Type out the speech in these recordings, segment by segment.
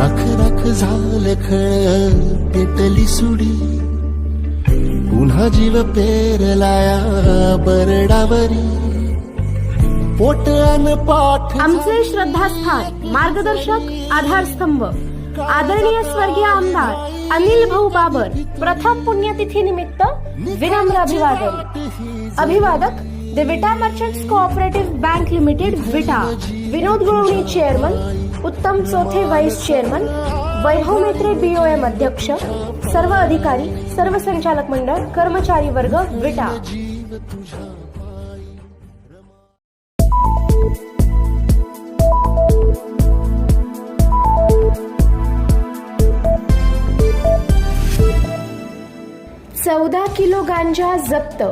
राख राख झालं खळ पेटली सुडी. पुन्हा जीव पेरलाया बरडावरी. पोट अन पाठ आमचे श्रद्धास्थान मार्गदर्शक आधारस्तंभ. आदरणीय स्वर्गीय आमदार अनिल भाऊ बाबर प्रथम पुण्यतिथी निमित्त विनम्र अभिवादन. अभिवादक the Vita merchants cooperative bank limited Vita. Vinod Gulvani chairman Uttam Chauthe vice chairman Vaibhav Metre BOM अध्यक्ष सर्व अधिकारी सर्व संचालक मंडळ कर्मचारी वर्ग विटा. चौदा किलो गांजा जप्त.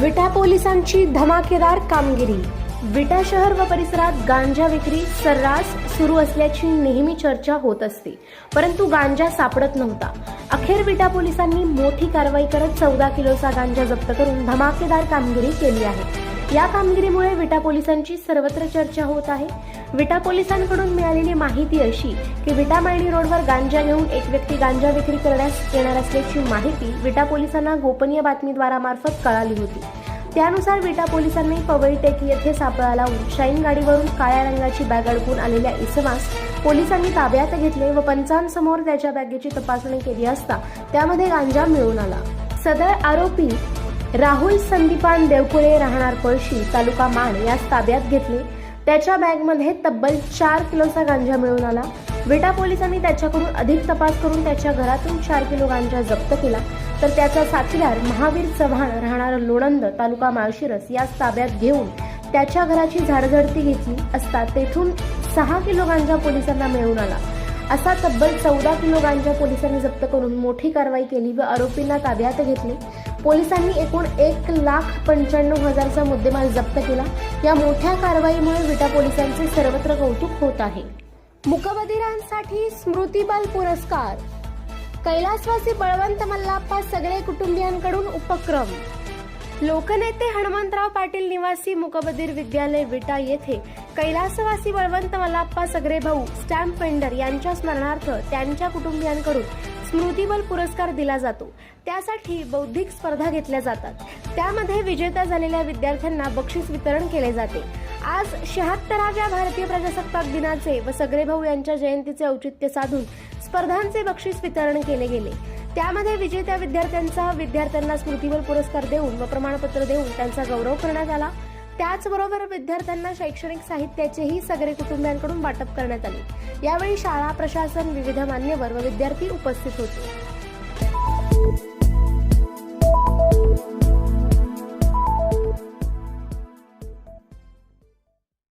विटा पोलिसांची धमाकेदार कामगिरी. विटा शहर व परिसरात गांजा विक्री सर्रास सुरू असल्याची नेहमी चर्चा होत असते. परंतु गांजा सापडत नव्हता. अखेर विटा पोलिसांनी मोठी कारवाई करत चौदा किलोचा गांजा जप्त करून धमाकेदार कामगिरी केली आहे. या कामगिरीमुळे विटा पोलिसांची सर्वत्र चर्चा होत आहे. विटा पोलिसांकडून मिळालेली माहिती अशी की विटा मायणी रोडवर गांजा घेऊन एक व्यक्ती गांजा विक्री करण्यास येणार असल्याची माहिती विटा पोलिसांना गोपनीय बातमीद्वारामार्फत कळाली होती. त्यानुसार विटा पोलिसांनी पवई टेक येथे सापळा लावून शाईन गाडीवरून काळ्या रंगाची बॅग अडकून आलेल्या इसमास पोलिसांनी ताब्यात घेतले व पंचांसमोर त्याच्या बॅगेची तपासणी केली असता त्यामध्ये गांजा मिळून आला. सदर आरोपी राहुल संदीपान देवकुळे राहणार पळशी तालुका मान यास ताब्यात घेतले. त्याच्या बॅगमध्ये तब्बल चार किलोचा गांजा मिळून आला. विटा पोलिसांनी त्याच्याकडून अधिक तपास करून त्याच्या घरातून चार किलो गांजा जप्त केला. तर त्याचा साथीदार महावीर चव्हाण राहणार लोणंद तालुका माळशिरस याच ताब्यात घेऊन त्याच्या घराची झाडझडती घेतली असता तेथून सहा किलो गांजा पोलिसांना मिळून आला. असा तब्बल चौदा किलो गांजा पोलिसांनी जप्त करून मोठी कारवाई केली व आरोपींना ताब्यात घेतले. पोलिसांनी एकूण एक लाख पंच्याण्णव हजारचा मुद्देमाल जप्त केला. या मोठ्या कारवाईमुळे विटा पोलिसांचे सर्वत्र कौतुक होत आहे. मुकबधिरांसाठी स्मृतिबल पुरस्कार कैलासवासी बळवंत मल्लाप्पा सगळे कुटुंबियांकडून उपक्रम. लोकनेते हनुमंतराव पाटील निवासी मुकबधीर विद्यालय विटा येथे कैलासवासी बळवंत मल्लाप्पा सगरे भाऊ स्टॅम्प वेंडर यांच्या स्मरणार्थ त्यांच्या कुटुंबियांकडून स्मृतिबल पुरस्कार दिला जातो. त्यासाठी बौद्धिक स्पर्धा घेतल्या जातात. त्यामध्ये विजेता झालेल्या विद्यार्थ्यांना बक्षीस वितरण केले जाते. आज शहात्तराव्या भारतीय प्रजासत्ताक दिनाचे व सगरे भाऊ यांच्या जयंतीचे औचित्य साधून स्पर्धांचे बक्षीस वितरण केले गेले. त्यामध्ये विजेत्या विद्यार्थ्यांचा विद्यार्थ्यांना स्मृतीवर पुरस्कार देऊन व प्रमाणपत्र देऊन त्यांचा गौरव करण्यात आला. त्याचबरोबर विद्यार्थ्यांना शैक्षणिक साहित्याचेही सगळे कुटुंबियांकडून वाटप करण्यात आले. यावेळी शाळा प्रशासन विविध मान्यवर व विद्यार्थी उपस्थित होते.